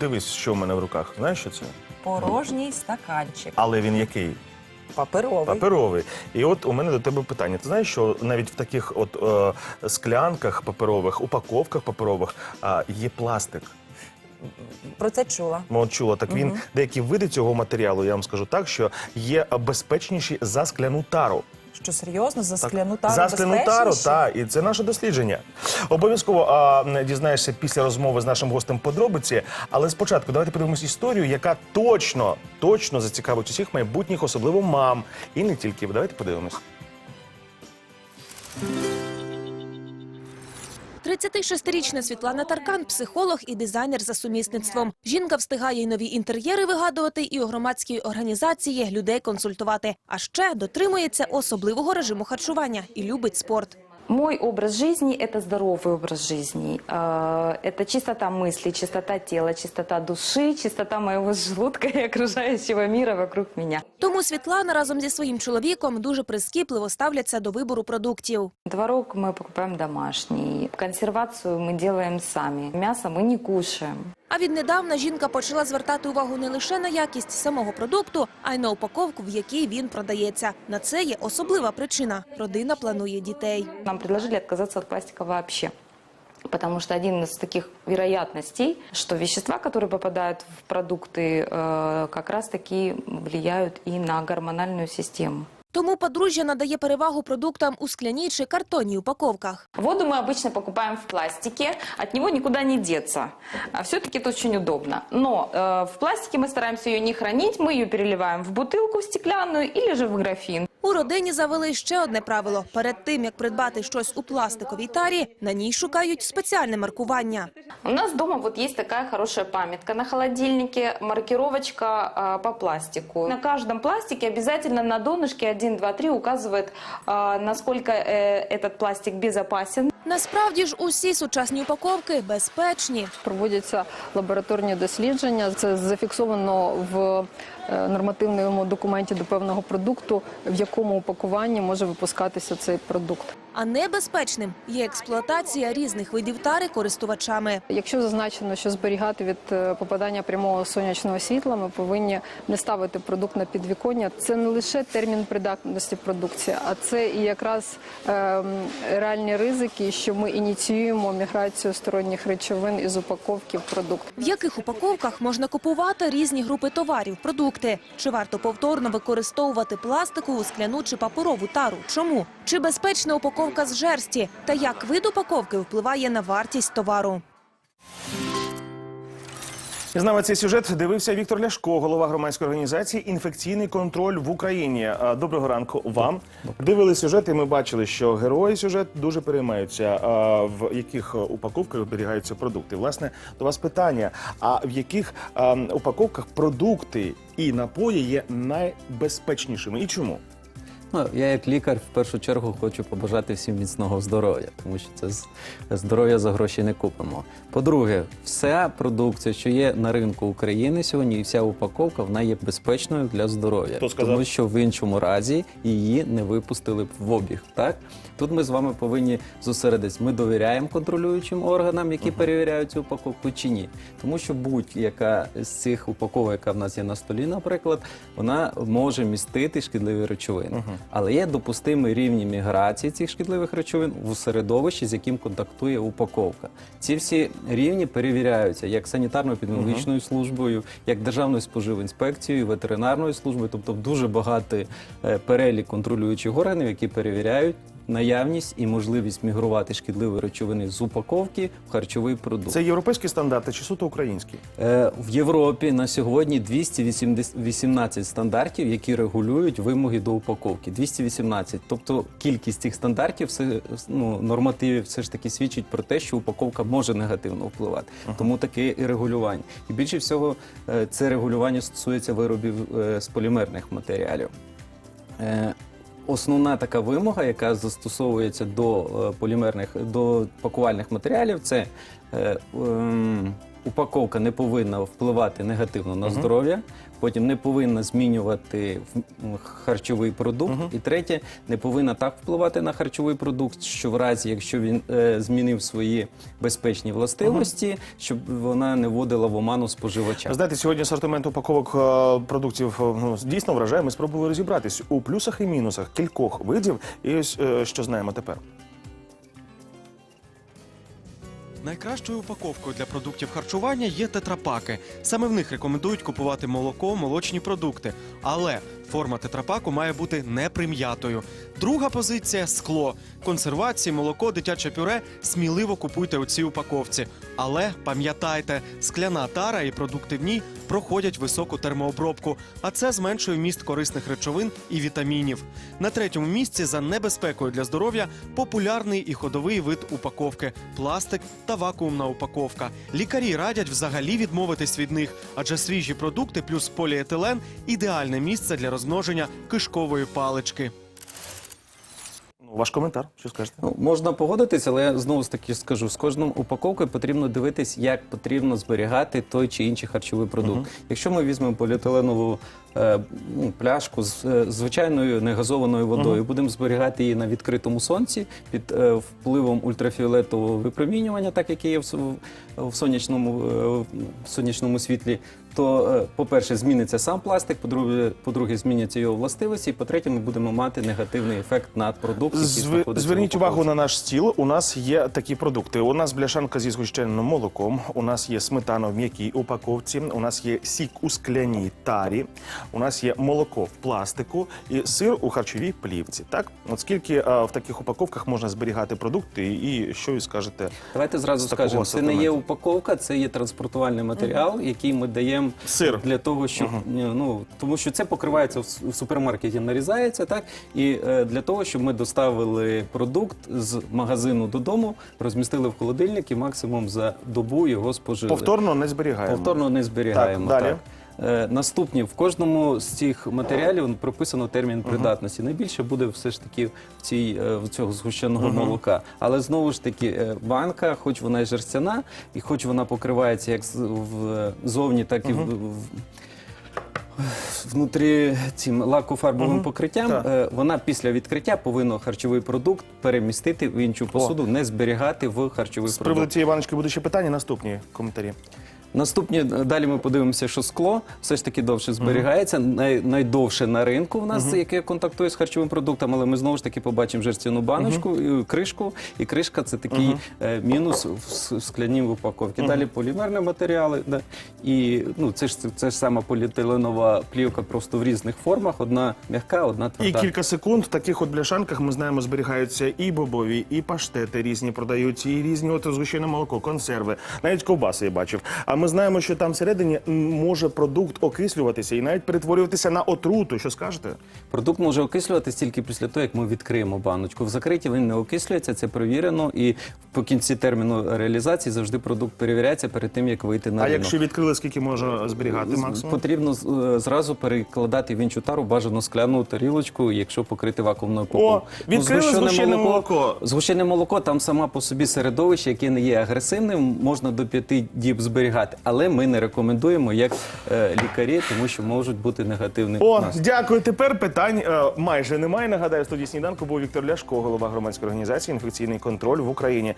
дивись, що в мене в руках. Знаєш, що це? Порожній стаканчик. Але він який? Паперовий. Паперовий. І от у мене до тебе питання. Ти знаєш, що навіть в таких от е, склянках паперових, упаковках паперових а, є пластик. Про це чула. От чула. Так він деякі види цього матеріалу, я вам скажу так, що є безпечніші за скляну тару. Що серйозно за скляну тару за скляну тару, так, і це наше дослідження. Обов'язково а, дізнаєшся після розмови з нашим гостем подробиці. Але спочатку давайте подивимось історію, яка точно, точно зацікавить усіх майбутніх, особливо мам. І не тільки. Давайте подивимось. 36-річна Світлана Таркан – психолог і дизайнер за сумісництвом. Жінка встигає й нові інтер'єри вигадувати, і у громадській організації людей консультувати. А ще дотримується особливого режиму харчування і любить спорт. Мой образ жизни – это здоровый образ жизни. Э, Это чистота мысли, чистота тела, чистота души, чистота моего желудка и окружающего мира вокруг меня. Тому Світлана разом зі своїм чоловіком дуже прискіпливо ставляться до вибору продуктів. Творог мы покупаем домашний. Консервацию мы делаем сами. Мясо мы не кушаем. А віднедавна жінка почала звертати увагу не лише на якість самого продукту, а й на упаковку, в якій він продається. На це є особлива причина – родина планує дітей. Нам предложили отказаться от пластика вообще. Потому что один из таких вероятностей, что вещества, которые попадают в продукты, э, как раз-таки влияют и на гормональную систему. Тому подружжя надає перевагу продуктам у скляній чи картонній упаковках. Воду мы обычно покупаем в пластике, от него никуда не деться. Все-таки это очень удобно. Но э, в пластике мы стараемся ее не хранить, мы ее переливаем в бутылку в стеклянную или же в графин. У родині завели ще одне правило. Перед тим, як придбати щось у пластиковій тарі, на ній шукають спеціальне маркування. У нас дома вот есть такая хорошая памятка на холодильнике, маркировочка э, по пластику. На каждом пластике обязательно на донышке 1, 2, 3 указывает, э, насколько э, этот пластик безопасен. Насправді ж усі сучасні упаковки безпечні. Проводяться лабораторні дослідження. Це зафіксовано в е, нормативному документі до певного продукту, в якому упакуванні може випускатися цей продукт. А небезпечним є експлуатація різних видів тари користувачами. Якщо зазначено, що зберігати від е, попадання прямого сонячного світла, ми повинні не ставити продукт на підвіконня. Це не лише термін придатності продукції, а це і якраз ем, реальні ризики, що ми ініціюємо міграцію сторонніх речовин із упаковки в продукт. В яких упаковках можна купувати різні групи товарів, продукти? Чи варто повторно використовувати пластикову, скляну чи паперову тару? Чому? Чи безпечна упаковка з жерсті? Та як вид упаковки впливає на вартість товару? З нами цей сюжет дивився Віктор Ляшко, голова громадської організації Інфекційний контроль в Україні. Доброго ранку вам. Дивили сюжет, і ми бачили, що герої сюжет дуже переймаються, в яких упаковках зберігаються продукти. Власне, до вас питання: а в яких упаковках продукти і напої є найбезпечнішими? І чому? Ну, я як лікар в першу чергу хочу побажати всім міцного здоров'я, тому що це здоров'я за гроші не купимо. По-друге, вся продукція, що є на ринку України сьогодні, і вся упаковка, вона є безпечною для здоров'я, тому що в іншому разі її не випустили б в обіг. Так тут ми з вами повинні зосередитись. Ми довіряємо контролюючим органам, які перевіряють цю упаковку чи ні, тому що будь-яка з цих упаковок, яка в нас є на столі, наприклад, вона може містити шкідливі речовини. Але є допустимі рівні міграції цих шкідливих речовин у середовищі, з яким контактує упаковка. Ці всі рівні перевіряються як санітарно-епідеміологічною службою, як Державною споживінспекцією, ветеринарною службою, тобто дуже багатий е, перелік контролюючих органів, які перевіряють. Наявність і можливість мігрувати шкідливі речовини з упаковки в харчовий продукт. Це європейські стандарти чи суто українські? Е, В Європі на сьогодні 218 стандартів, які регулюють вимоги до упаковки. 218. Тобто кількість цих стандартів, все, ну, нормативів все ж таки свідчить про те, що упаковка може негативно впливати. Тому таке і регулювання. І більше всього е, це регулювання стосується виробів е, з полімерних матеріалів. Основна така вимога, яка застосовується до е, полімерних до пакувальних матеріалів, це е, ем, упаковка не повинна впливати негативно на здоров'я. Потім не повинна змінювати м, харчовий продукт. І третє, не повинна так впливати на харчовий продукт, що в разі, якщо він е, змінив свої безпечні властивості, щоб вона не вводила в оману споживача. Ви Знаєте, сьогодні асортимент упаковок е, продуктів е, ну, дійсно вражає. Ми спробували розібратись у плюсах і мінусах кількох видів. І ось е, що знаємо тепер. Найкращою упаковкою для продуктів харчування є тетрапаки. Саме в них рекомендують купувати молоко, молочні продукти. Але форма тетрапаку має бути не прим'ятою. Друга позиція скло. Консервації, молоко, дитяче пюре сміливо купуйте у цій упаковці. Але пам'ятайте, скляна тара і продукти в ній проходять високу термообробку, а це зменшує вміст корисних речовин і вітамінів. На третьому місці за небезпекою для здоров'я популярний і ходовий вид упаковки пластик та вакуумна упаковка. Лікарі радять взагалі відмовитись від них, адже свіжі продукти плюс поліетилен ідеальне місце для розмноження кишкової палички. Ну, ваш коментар, що скажете? Ну, можна погодитися, але я знову ж таки скажу, з кожним упаковкою потрібно дивитись, як потрібно зберігати той чи інший харчовий продукт. Якщо ми візьмемо поліетиленову е, ну, пляшку з е, звичайною негазованою водою, будемо зберігати її на відкритому сонці під е, впливом ультрафіолетового випромінювання, так як є в, в сонячному, е, в сонячному світлі, то, е, по-перше, зміниться сам пластик, по-друге, по-друге, зміняться його властивості, і по-третє, ми будемо мати негативний ефект на продукт, який знаходиться Зверніть увагу на наш стіл. У нас є такі продукти. У нас бляшанка зі згущеним молоком. У нас є сметана в м'якій упаковці. У нас є сік у скляній тарі. У нас є молоко в пластику і сир у харчовій плівці. Так, от скільки а, в таких упаковках можна зберігати продукти, і що ви скажете? Давайте зразу скажемо, це не є упаковка, це є транспортувальний матеріал, який ми даємо Сир. для того, щоб ну тому, що це покривається в в супермаркеті, нарізається так, і е, для того, щоб ми доставили продукт з магазину додому, розмістили в холодильник і максимум за добу його спожили. Повторно не зберігаємо. Повторно не зберігаємо. Так, далі. Е, Наступні в кожному з цих матеріалів прописано термін придатності. Найбільше буде все ж таки в цій е, в цього згущеного молока. Але знову ж таки, е, банка, хоч вона і жерстяна, і хоч вона покривається як з- в- ззовні, так і в. в- Внутрі цим лакофарбовим покриттям Так. е, вона після відкриття повинна харчовий продукт перемістити в іншу посуду, не зберігати в харчовий З приводу продукт. цієї баночки буде ще питання. Наступні коментарі. Наступні е, далі ми подивимося, що скло все ж таки довше зберігається. Най, найдовше на ринку в нас, яке контактує з харчовим продуктом, але ми знову ж таки побачимо жерстяну баночку, і кришку. І кришка це такий е, мінус в в скляній упаковці. Далі полімерні матеріали. Да, і ну, це ж це ж сама поліетиленова плівка просто в різних формах. Одна м'яка, одна І кілька секунд в таких от бляшанках ми знаємо, зберігаються і бобові, і паштети різні продаються, і різні от згущене молоко, консерви, навіть ковбаси я бачив. А ми знаємо, що там всередині може продукт окислюватися і навіть перетворюватися на отруту. Що скажете? Продукт може окислюватись тільки після того, як ми відкриємо баночку. В закритій він не окислюється, це перевірено. І по кінці терміну реалізації завжди продукт перевіряється перед тим, як вийти на А якщо відкрили, скільки може зберігати максимум? Потрібно зразу перекладати в іншу тару бажану скляну тарілочку, якщо покрити вакуумною упаковкою. відкрили згущене молоко. Згущене молоко там сама по собі середовище, яке не є агресивним, можна до п'яти діб зберігати. Але ми не рекомендуємо як е, лікарі, тому що можуть бути негативні О, наслідки. дякую. Тепер питань е, майже немає. Нагадаю, в студії сніданку був Віктор Ляшко, голова громадської організації інфекційний контроль в Україні.